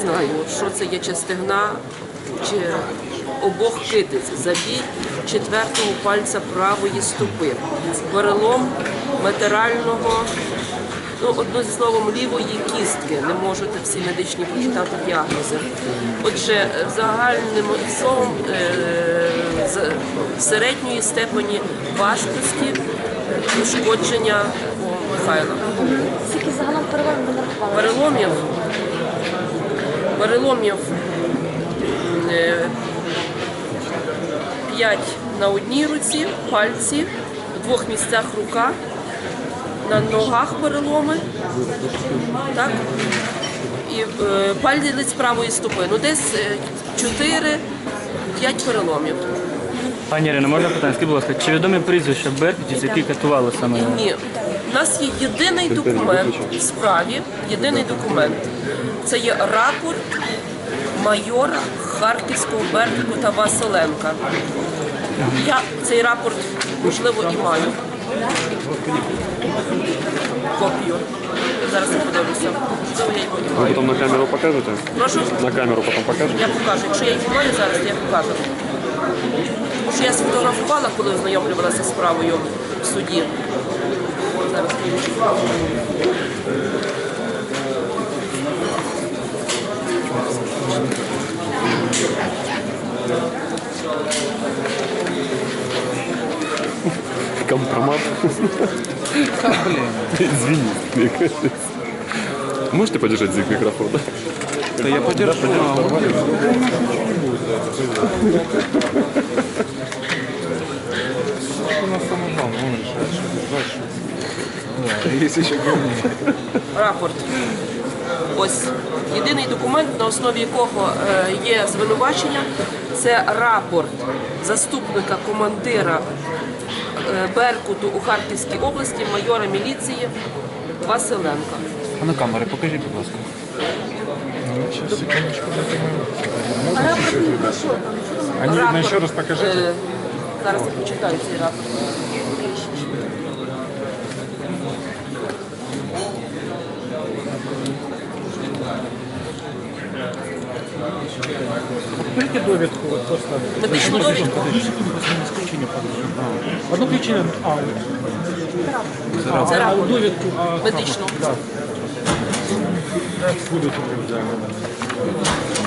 знаю, що це є чи стегна, чи обох китиць. Забій четвертого пальця правої стопи. Перелом матеріального, ну, одно зі словом, лівої кістки. Не можете всі медичні прочитати діагнози. Отже, загальним словом е, з- середньої степені важкості ушкодження Михайла. Скільки загалом переломів ви нарахували? Переломів. Переломів 5 на одній руці, пальці, в двох місцях рука, на ногах переломи. Так? І е, палець правої стопи. Ну десь 4-5 переломів. Пані Ірино, можна питання? Скажіть, будь ласка, чи відомі прізвища беркутів, які катували саме? його? Ні. У нас є єдиний документ в справі, єдиний документ. Це є рапорт майора Харківського Беркута Василенка. Я цей рапорт, можливо, і маю. Копію. Зараз я подивлюся. Можливо, я його і Вы маю. потом на камеру покажете? Прошу, На камеру потом покажете? я покажу. Якщо я його маю зараз, то я покажу. Тому що я сфотографувала, коли ознайомлювалася з справою в суді. Зараз. Компромат. Извини, мне кажется. Можете подержать здесь микрофон? Да я подержу. У нас самое главное, он решает, что есть еще главное. рапорт. Ось єдиний документ, на основі якого е, є звинувачення, це рапорт заступника командира е, Беркуту у Харківській області, майора міліції Василенка. А на камери покажи, будь ласка. Сейчас, секундочку, дайте мы. А рапорт не про що там? Що там? А не видно, Рапорт, еще раз покажите. е, Зараз я почитаю цей рапорт. Покажите довідку, от просто. Медичну довідку. Одну причину, а, а, Це а рапорт. довідку, а, Медичну. буду тут взяти.